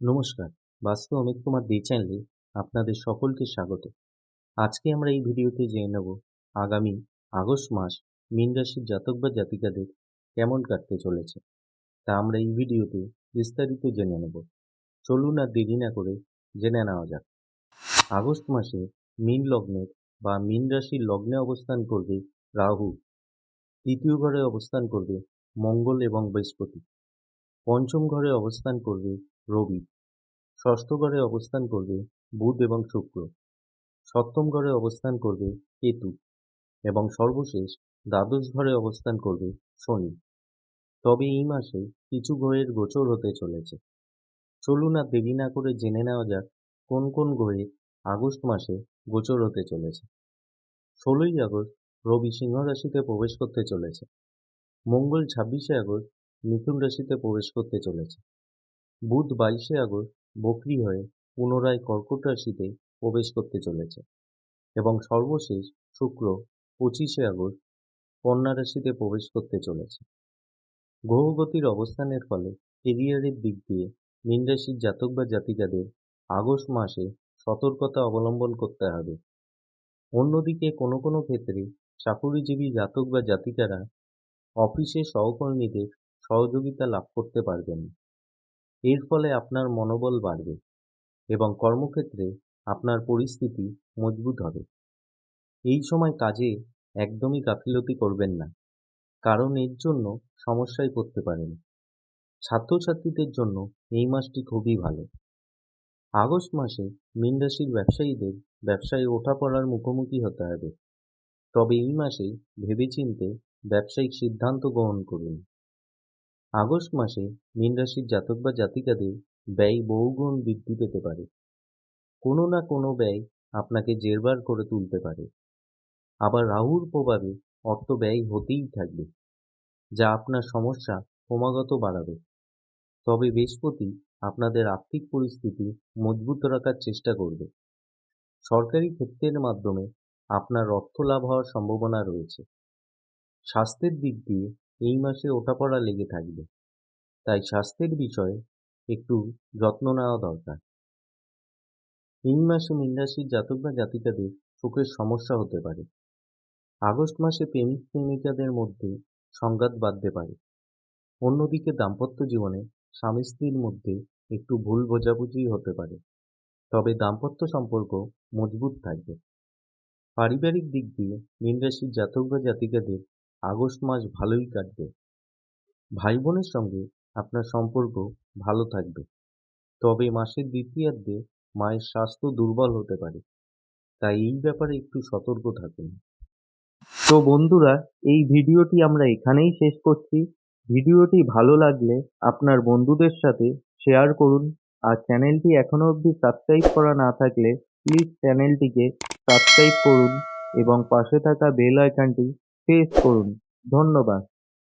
নমস্কার। বাস্তু অমিত কুমার দি চ্যানেলে আপনাদের সকলকে স্বাগত। আজকে আমরা এই ভিডিওতে জেনে নেব আগামী আগস্ট মাস মীন রাশির জাতক বা জাতিকাদের কেমন কাটতে চলেছে। তা আমরা এই ভিডিওতে বিস্তারিত জেনে নেব। চলুন আর দেরি না করে জেনে নেওয়া যাক। আগস্ট মাসে মীন লগ্নের বা মীন রাশির লগ্নে অবস্থান করবে রাহু। তৃতীয় ঘরে অবস্থান করবে মঙ্গল এবং বৃহস্পতি। পঞ্চম ঘরে অবস্থান করবে রবি। ষষ্ঠ ঘরে অবস্থান করবে বুধ এবং শুক্র। সপ্তম ঘরে অবস্থান করবে কেতু এবং সর্বশেষ দ্বাদশ ঘরে অবস্থান করবে শনি। তবে এই মাসে কিছু গ্রহের গোচর হতে চলেছে। চলুন আর দেরি না করে জেনে নেওয়া যাক কোন কোন গ্রহে আগস্ট মাসে গোচর হতে চলেছে। ষোলোই আগস্ট রবি সিংহ রাশিতে প্রবেশ করতে চলেছে। মঙ্গল ছাব্বিশে আগস্ট মিথুন রাশিতে প্রবেশ করতে চলেছে। বুধ বাইশে আগস্ট বকরি হয়ে পুনরায় কর্কট রাশিতে প্রবেশ করতে চলেছে এবং সর্বশেষ শুক্র পঁচিশে আগস্ট কন্যা রাশিতে প্রবেশ করতে চলেছে। গ্রহগতির অবস্থানের ফলে কেরিয়ারের দিক দিয়ে মীন রাশির জাতক বা জাতিকাদের আগস্ট মাসে সতর্কতা অবলম্বন করতে হবে। অন্যদিকে কোনো কোনো ক্ষেত্রে চাকুরিজীবী জাতক বা জাতিকারা অফিসে সহকর্মীদের সহযোগিতা লাভ করতে পারবেন এর ফলে আপনার মনোবল বাড়বে এবং কর্মক্ষেত্রে আপনার পরিস্থিতি মজবুত হবে। এই সময় কাজে একদমই গাফিলতি করবেন না, কারণ এর জন্য সমস্যায় পড়তে পারেন। ছাত্রছাত্রীদের জন্য এই মাসটি খুবই ভালো। আগস্ট মাসে মীন রাশির ব্যবসায়ীদের ব্যবসায় ওঠাপড়ার মুখোমুখি হতে হবে। তবে এই মাসে ভেবেচিন্তে ব্যবসায়িক সিদ্ধান্ত গ্রহণ করুন। আগস্ট মাসে মীন রাশির জাতক বা জাতিকাদের ব্যয় বহুগুণ বৃদ্ধি পেতে পারে। কোনো না কোনো ব্যয় আপনাকে জেরবার করে তুলতে পারে। আবার রাহুর প্রভাবে অর্থ ব্যয় হতেই থাকবে, যা আপনার সমস্যা ক্রমাগত বাড়াবে। তবে বৃহস্পতি আপনাদের আর্থিক পরিস্থিতি মজবুত রাখার চেষ্টা করবে। সরকারি ক্ষেত্রের মাধ্যমে আপনার অর্থ লাভ হওয়ার সম্ভাবনা রয়েছে। স্বাস্থ্যের দিক দিয়ে এই মাসে ওঠাপড়া লেগে থাকবে। তাই স্বাস্থ্যের বিষয়ে একটু যত্ন নেওয়া দরকার। এই মাসে মীন রাশির জাতক বা জাতিকাদের চোখের সমস্যা হতে পারে। আগস্ট মাসে প্রেমিক প্রেমিকাদের মধ্যে সংঘাত বাঁধতে পারে। অন্যদিকে দাম্পত্য জীবনে স্বামী স্ত্রীর মধ্যে একটু ভুল বোঝাবুঝি হতে পারে। তবে দাম্পত্য সম্পর্ক মজবুত থাকবে। পারিবারিক দিক দিয়ে মীন রাশির জাতক বা জাতিকাদের আগস্ট মাস ভালোই কাটবে। ভাই বোনের সঙ্গে আপনার সম্পর্ক ভালো থাকবে। তবে মাসের দ্বিতীয়ার্ধে মায়ের স্বাস্থ্য দুর্বল হতে পারে। তাই এই ব্যাপারে একটু সতর্ক থাকুন। তো বন্ধুরা, এই ভিডিওটি আমরা এখানেই শেষ করছি। ভিডিওটি ভালো লাগলে আপনার বন্ধুদের সাথে শেয়ার করুন। আর চ্যানেলটি এখনও অবধি সাবস্ক্রাইব করা না থাকলে প্লিজ চ্যানেলটিকে সাবস্ক্রাইব করুন এবং পাশে থাকা বেল আইকনটি প্রেস করুন। ধন্যবাদ।